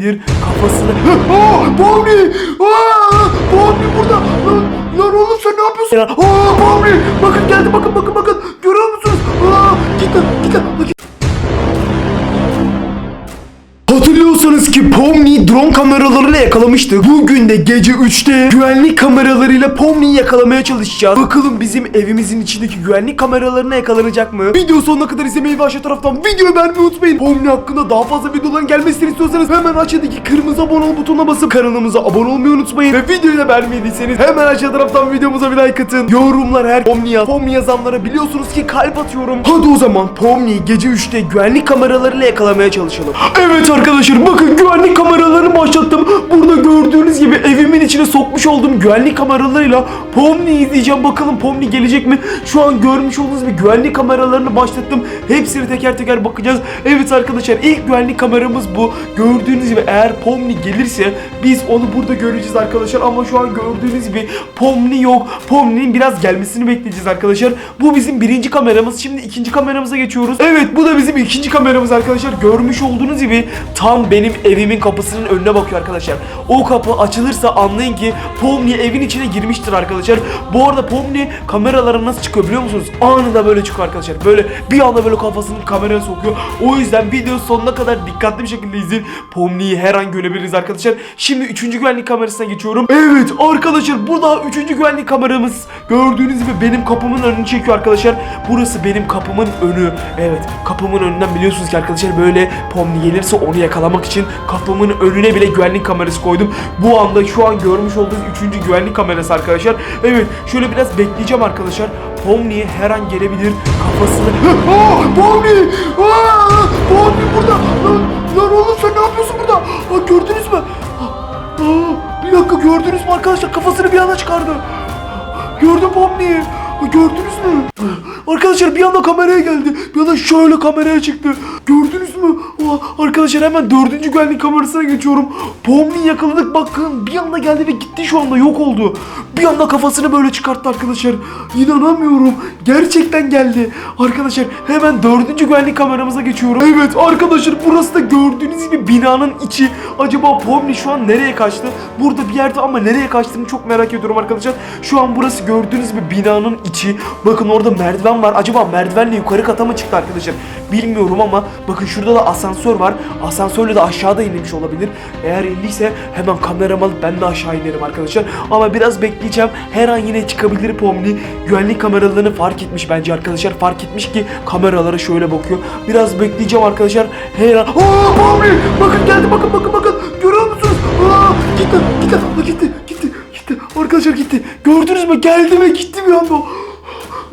bir kafasını... Aa, Bobby! Aa, Bobby burada! Lan, lan oğlum sen ne yapıyorsun? Aa, Bobby! Bakın geldi bakın bakın bakın! Görüyor musunuz? Aa, git lan git lan! Git. Hatırlıyorsanız ki Pomni drone kameralarıyla yakalamıştık. Bugün de gece 3'te güvenlik kameralarıyla Pomni'yi yakalamaya çalışacağız. Bakalım bizim evimizin içindeki güvenlik kameralarına yakalanacak mı? Video sonuna kadar izlemeyi ve aşağı taraftan videoyu beğenmeyi unutmayın. Pomni hakkında daha fazla videoların gelmesini istiyorsanız hemen aşağıdaki kırmızı abone ol butonuna basıp kanalımıza abone olmayı unutmayın. Ve videoyu da beğenmediyseniz hemen aşağı taraftan videomuza bir like atın. Yorumlar her Pomni yaz. Pomni yazanlara biliyorsunuz ki kalp atıyorum. Hadi o zaman Pomni'yi gece 3'te güvenlik kameralarıyla yakalamaya çalışalım. Evet arkadaşlar bakın güvenlik kameralarını başlattım. Burada gördüğünüz gibi evimin içine sokmuş olduğum güvenlik kameralarıyla Pomni izleyeceğim. Bakalım Pomni gelecek mi? Şu an görmüş olduğunuz gibi güvenlik kameralarını başlattım. Hepsini teker teker bakacağız. Evet arkadaşlar ilk güvenlik kameramız bu. Gördüğünüz gibi eğer Pomni gelirse biz onu burada göreceğiz arkadaşlar. Ama şu an gördüğünüz gibi Pomni yok. Pomni'nin biraz gelmesini bekleyeceğiz arkadaşlar. Bu bizim birinci kameramız. Şimdi ikinci kameramıza geçiyoruz. Evet bu da bizim ikinci kameramız arkadaşlar. Görmüş olduğunuz gibi tam benim evimin kapısının önüne bakıyor arkadaşlar. O kapı açılırsa anlayın ki Pomni evin içine girmiştir arkadaşlar. Bu arada Pomni kameralara nasıl çıkıyor biliyor musunuz? Anında böyle çıkıyor arkadaşlar. Böyle bir anda böyle kafasını kameraya sokuyor. O yüzden video sonuna kadar dikkatli bir şekilde izleyin. Pomni'yi her an görebiliriz arkadaşlar. Şimdi üçüncü güvenlik kamerasına geçiyorum. Evet arkadaşlar bu da üçüncü güvenlik kameramız. Gördüğünüz gibi benim kapımın önünü çekiyor arkadaşlar. Burası benim kapımın önü. Evet kapımın önünden biliyorsunuz ki arkadaşlar böyle Pomni gelirse onu yakalamak için kapımın önüne bile güvenlik kamerası koydum. Bu anda şu an görmüş olduğunuz üçüncü güvenlik kamerası arkadaşlar. Evet şöyle biraz bekleyeceğim arkadaşlar. Pomni her an gelebilir kafasını... Aa, Pomni! Aa, Pomni burada! Lan, lan oğlum sen ne yapıyorsun burada? Aa, gördünüz mü? Aa, bir dakika gördünüz mü arkadaşlar kafasını bir anda çıkardı. Gördüm Pomni'yi. Gördünüz mü? Arkadaşlar bir anda kameraya geldi. Bir anda şöyle kameraya çıktı. Gördünüz mü? Aa, arkadaşlar hemen dördüncü güvenlik kamerasına geçiyorum. Pomni'yi yakaladık bakın. Bir anda geldi ve gitti şu anda yok oldu. Bir anda kafasını böyle çıkarttı arkadaşlar. İnanamıyorum. Gerçekten geldi. Arkadaşlar hemen dördüncü güvenlik kameramıza geçiyorum. Evet arkadaşlar burası da gördüğünüz gibi binanın içi. Acaba Pomni şu an nereye kaçtı? Burada bir yerde ama nereye kaçtığını çok merak ediyorum arkadaşlar. Şu an burası gördüğünüz gibi binanın içi. Bakın orada merdiven var. Acaba merdivenle yukarı kata mı çıktı arkadaşlar? Bilmiyorum ama bakın şurada da asansör var. Asansörle de aşağıda inmiş olabilir. Eğer indiyse hemen kameramı alıp ben de aşağı inerim arkadaşlar. Ama biraz bekleyeceğim. Her an yine çıkabilir Pomni. Güvenlik kameralarını fark etmiş bence arkadaşlar. Fark etmiş ki kameralara şöyle bakıyor. Biraz bekleyeceğim arkadaşlar. Her an... Aa Pomni! Bakın geldi bakın bakın bakın. Görüyor musunuz? Aa, gitti gitti gitti. Arkadaşlar gitti. Gördünüz mü? Geldi ve gitti bir anda.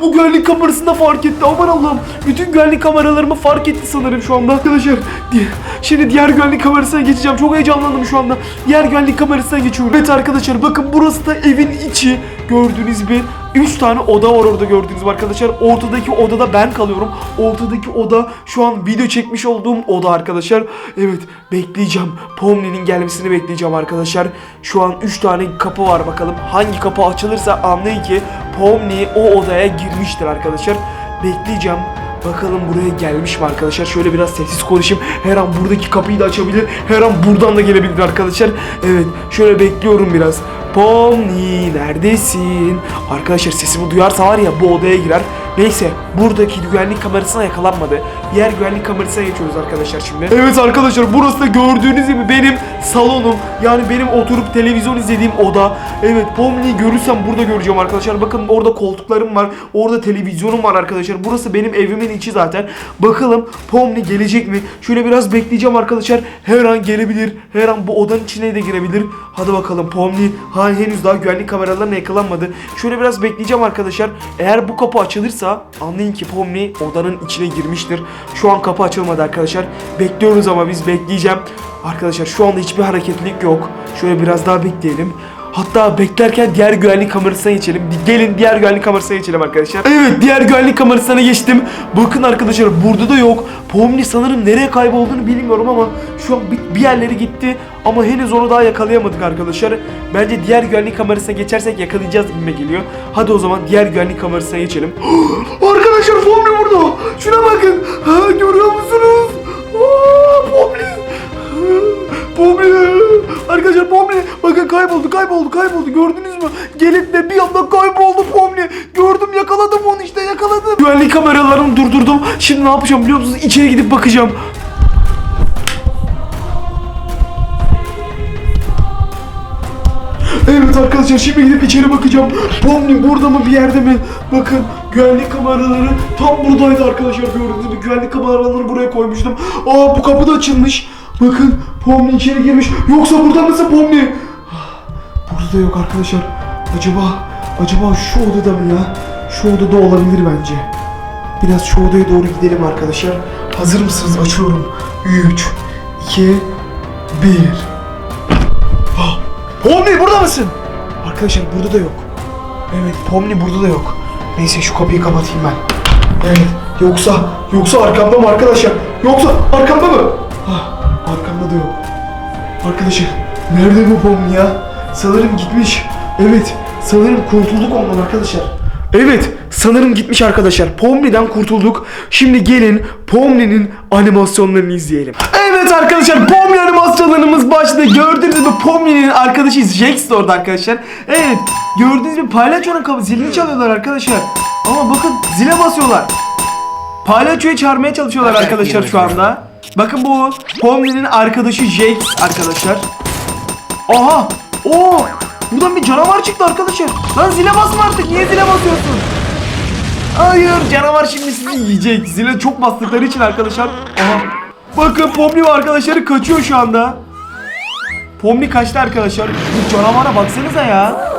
Bu güvenlik kamerasında fark etti. Aman Allah'ım. Bütün güvenlik kameralarımı fark etti sanırım şu anda. Arkadaşlar di- şimdi diğer güvenlik kamerasına geçeceğim. Çok heyecanlandım şu anda. Diğer güvenlik kamerasına geçiyorum. Evet arkadaşlar bakın burası da evin içi. Gördüğünüz gibi 3 tane oda var orada gördüğünüz arkadaşlar. Ortadaki odada ben kalıyorum. Ortadaki oda şu an video çekmiş olduğum oda arkadaşlar. Evet bekleyeceğim. Pomni'nin gelmesini bekleyeceğim arkadaşlar. Şu an 3 tane kapı var bakalım. Hangi kapı açılırsa anlayın ki Pomni o odaya girmiştir arkadaşlar. Bekleyeceğim. Bakalım buraya gelmiş mi arkadaşlar? Şöyle biraz sessiz konuşayım. Her an buradaki kapıyı da açabilir. Her an buradan da gelebilir arkadaşlar. Evet, şöyle bekliyorum biraz. Pomni neredesin? Arkadaşlar sesimi duyarsa var ya bu odaya girer. Neyse buradaki güvenlik kamerasına yakalanmadı. Diğer güvenlik kamerasına geçiyoruz arkadaşlar şimdi. Evet arkadaşlar burası da gördüğünüz gibi benim salonum. Yani benim oturup televizyon izlediğim oda. Evet Pomni'yi görürsem burada göreceğim arkadaşlar. Bakın orada koltuklarım var. Orada televizyonum var arkadaşlar. Burası benim evimin içi zaten. Bakalım Pomni gelecek mi? Şöyle biraz bekleyeceğim arkadaşlar. Her an gelebilir. Her an bu odanın içine de girebilir. Hadi bakalım Pomni ha, henüz daha güvenlik kameralarına yakalanmadı. Şöyle biraz bekleyeceğim arkadaşlar. Eğer bu kapı açılırsa anlayın ki Pomni odanın içine girmiştir. Şu an kapı açılmadı arkadaşlar. Bekliyoruz ama biz bekleyeceğim. Arkadaşlar şu anda hiçbir hareketlilik yok. Şöyle biraz daha bekleyelim. Hatta beklerken diğer güvenlik kamerasına geçelim. Gelin diğer güvenlik kamerasına geçelim arkadaşlar. Evet diğer güvenlik kamerasına geçtim. Bakın arkadaşlar burada da yok. Pomni sanırım nereye kaybolduğunu bilmiyorum ama şu an bir, yerlere gitti. Ama henüz onu daha yakalayamadık arkadaşlar. Bence diğer güvenlik kamerasına geçersek yakalayacağız gibime geliyor. Hadi o zaman diğer güvenlik kamerasına geçelim. arkadaşlar Pomni burada. Şuna bakın. Ha, görüyor musunuz? Aa, Pomni. Pomni Arkadaşlar Pomni bakın kayboldu kayboldu kayboldu gördünüz mü? Gelip de bir anda kayboldu Pomni. Gördüm yakaladım onu işte yakaladım. Güvenlik kameralarını durdurdum. Şimdi ne yapacağım biliyor musunuz? İçeri gidip bakacağım. Evet arkadaşlar şimdi gidip içeri bakacağım. Pomni burada mı bir yerde mi? Bakın güvenlik kameraları tam buradaydı arkadaşlar gördüğünüz gibi güvenlik kameralarını buraya koymuştum. Aa bu kapı da açılmış. Bakın Pomni içeri girmiş. Yoksa burada mısın Pomni? Burada da yok arkadaşlar. Acaba acaba şu odada mı ya? Şu odada olabilir bence. Biraz şu odaya doğru gidelim arkadaşlar. Hazır mısınız? Açıyorum. 3 2 1 Ah, Pomni burada mısın? Arkadaşlar burada da yok. Evet Pomni burada da yok. Neyse şu kapıyı kapatayım ben. Evet yoksa yoksa arkamda mı arkadaşlar? Yoksa arkamda mı? Ah, arkamda da yok. Arkadaşlar nerede bu Pomni ya? Sanırım gitmiş. Evet sanırım kurtulduk ondan arkadaşlar. Evet sanırım gitmiş arkadaşlar. Pomni'den kurtulduk. Şimdi gelin Pomni'nin animasyonlarını izleyelim. Evet arkadaşlar Pomni animasyonlarımız başladı. Gördüğünüz gibi Pomni'nin arkadaşı Jax de orada arkadaşlar. Evet gördüğünüz gibi palyaçonun kapı zilini çalıyorlar arkadaşlar. Ama bakın zile basıyorlar. Palyaçoyu çağırmaya çalışıyorlar arkadaşlar şu anda. Bakın bu Pomni'nin arkadaşı Jax arkadaşlar. Aha! Oo! Buradan bir canavar çıktı arkadaşlar. Lan zile basma artık. Niye zile basıyorsun? Hayır canavar şimdi sizi yiyecek. Zile çok bastıkları için arkadaşlar. Aha. Bakın Pomni ve arkadaşları kaçıyor şu anda. Pomni kaçtı arkadaşlar. Bu canavara baksanıza ya.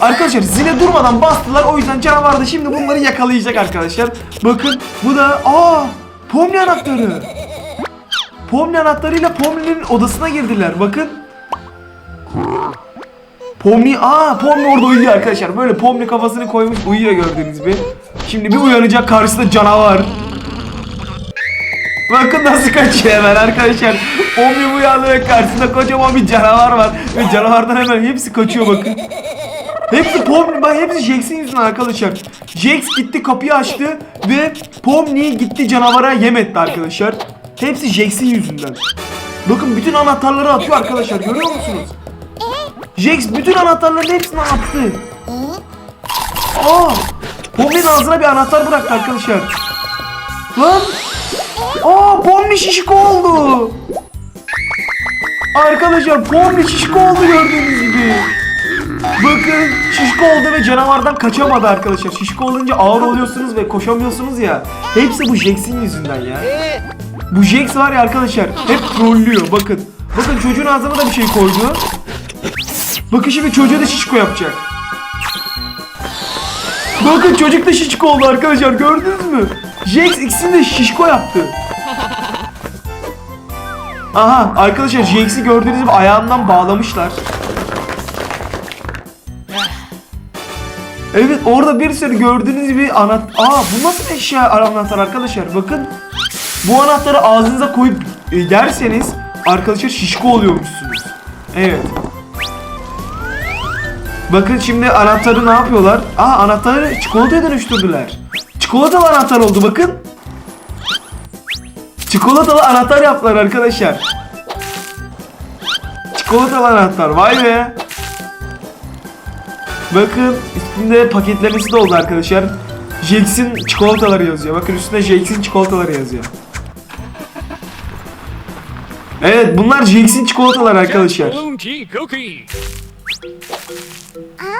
Arkadaşlar zile durmadan bastılar. O yüzden canavar da şimdi bunları yakalayacak arkadaşlar. Bakın bu da aa Pomni anahtarı. Pomni anahtarıyla Pomni'nin odasına girdiler. Bakın. Pomni, aa Pomni orada uyuyor arkadaşlar. Böyle Pomni kafasını koymuş uyuyor gördüğünüz gibi. Şimdi bir uyanacak karşısında canavar. Bakın nasıl kaçıyor hemen arkadaşlar. Pomni uyandı ve karşısında kocaman bir canavar var. Ve canavardan hemen hepsi kaçıyor bakın. Hepsi Pomni, bak hepsi Jax'in yüzünden arkadaşlar. Jax gitti kapıyı açtı ve Pomni gitti canavara yem etti arkadaşlar. Hepsi Jax'in yüzünden. Bakın bütün anahtarları atıyor arkadaşlar görüyor musunuz? Jax bütün anahtarların hepsini attı. Aa! Pomni'nin ağzına bir anahtar bıraktı arkadaşlar. Lan! Aa Pomni şişko oldu. Arkadaşlar Pomni şişko oldu gördüğünüz gibi. Bakın şişko oldu ve canavardan kaçamadı arkadaşlar. Şişko olunca ağır oluyorsunuz ve koşamıyorsunuz ya. Hepsi bu Jax'in yüzünden ya. Bu Jax var ya arkadaşlar hep trollüyor bakın. Bakın çocuğun ağzına da bir şey koydu. Bakın şimdi çocuğa da şişko yapacak. Bakın çocuk da şişko oldu arkadaşlar gördünüz mü? Jax ikisini de şişko yaptı. Aha arkadaşlar Jax'i gördüğünüz gibi ayağından bağlamışlar. Evet orada bir sürü gördüğünüz gibi anahtar... Aa bu nasıl eşya anahtar arkadaşlar bakın. Bu anahtarı ağzınıza koyup e, yerseniz arkadaşlar şişko oluyormuşsunuz. Evet. Bakın şimdi anahtarı ne yapıyorlar? Aa anahtarı çikolataya dönüştürdüler. Çikolatalı anahtar oldu bakın. Çikolatalı anahtar yaptılar arkadaşlar. Çikolatalı anahtar vay be. Bakın üstünde paketlemesi de oldu arkadaşlar. Jax'in çikolataları yazıyor. Bakın üstünde Jax'in çikolataları yazıyor. Evet bunlar Jax'in çikolataları arkadaşlar.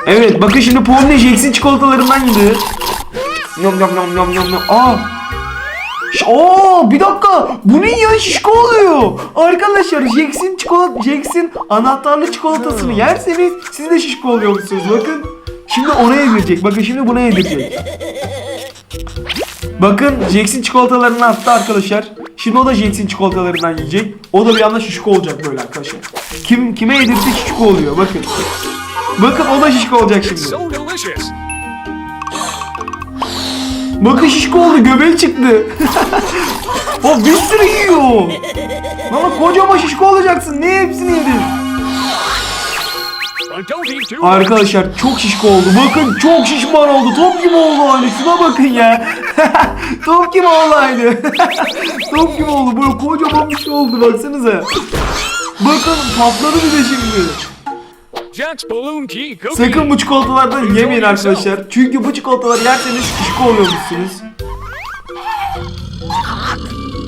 Evet bakın şimdi Pomni Jax'in çikolatalarından yedi. Yom yom yom yom yom yom. Aa. Ş- Aa bir dakika. Bu ne ya şişko oluyor. Arkadaşlar Jax'in çikolata Jax'in anahtarlı çikolatasını yerseniz siz de şişko oluyormuşsunuz. Bakın. Şimdi ona yedirecek. Bakın şimdi buna yedirecek. Bakın Jax'in çikolatalarını attı arkadaşlar. Şimdi o da Jax'in çikolatalarından yiyecek. O da bir anda şişko olacak böyle arkadaşlar. Kim kime yedirse şişko oluyor. Bakın. Bakın o da şişko olacak şimdi. Bakın şişko oldu göbeği çıktı. o bir sürü yiyor. Ama kocaman şişko olacaksın. Niye hepsini yedin? Arkadaşlar çok şişko oldu. Bakın çok şişman oldu. Top gibi oldu aynı. Şuna bakın ya. Top gibi oldu aynı. Top gibi oldu. Böyle kocaman bir şey oldu baksanıza. Bakın patladı bir de şimdi. Sakın bu çikolatalardan yemeyin arkadaşlar. Çünkü bu çikolataları yerseniz şişko oluyormuşsunuz.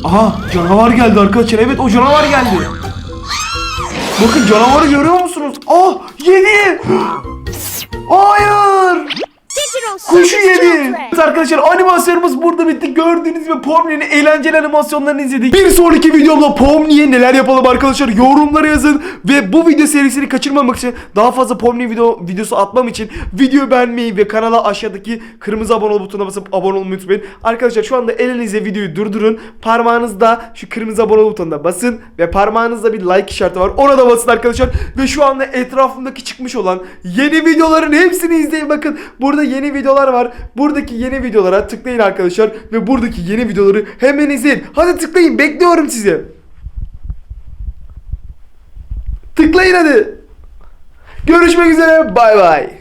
Aha canavar geldi arkadaşlar. Evet o canavar geldi. Bakın canavarı görüyor musunuz? Ah yedi. Hayır. Kuşu yedi. Evet arkadaşlar animasyonumuz burada bitti. Gördüğünüz gibi Pomni'nin eğlenceli animasyonlarını izledik. Bir sonraki videomda Pomni'ye neler yapalım arkadaşlar yorumlara yazın. Ve bu video serisini kaçırmamak için daha fazla Pomni video, videosu atmam için videoyu beğenmeyi ve kanala aşağıdaki kırmızı abone ol butonuna basıp abone olmayı unutmayın. Arkadaşlar şu anda elinizle videoyu durdurun. Parmağınızda şu kırmızı abone ol butonuna basın. Ve parmağınızda bir like işareti var. Ona da basın arkadaşlar. Ve şu anda etrafımdaki çıkmış olan yeni videoların hepsini izleyin. Bakın burada videolar var. Buradaki yeni videolara tıklayın arkadaşlar. Ve buradaki yeni videoları hemen izleyin. Hadi tıklayın. Bekliyorum sizi. Tıklayın hadi. Görüşmek üzere. Bay bay.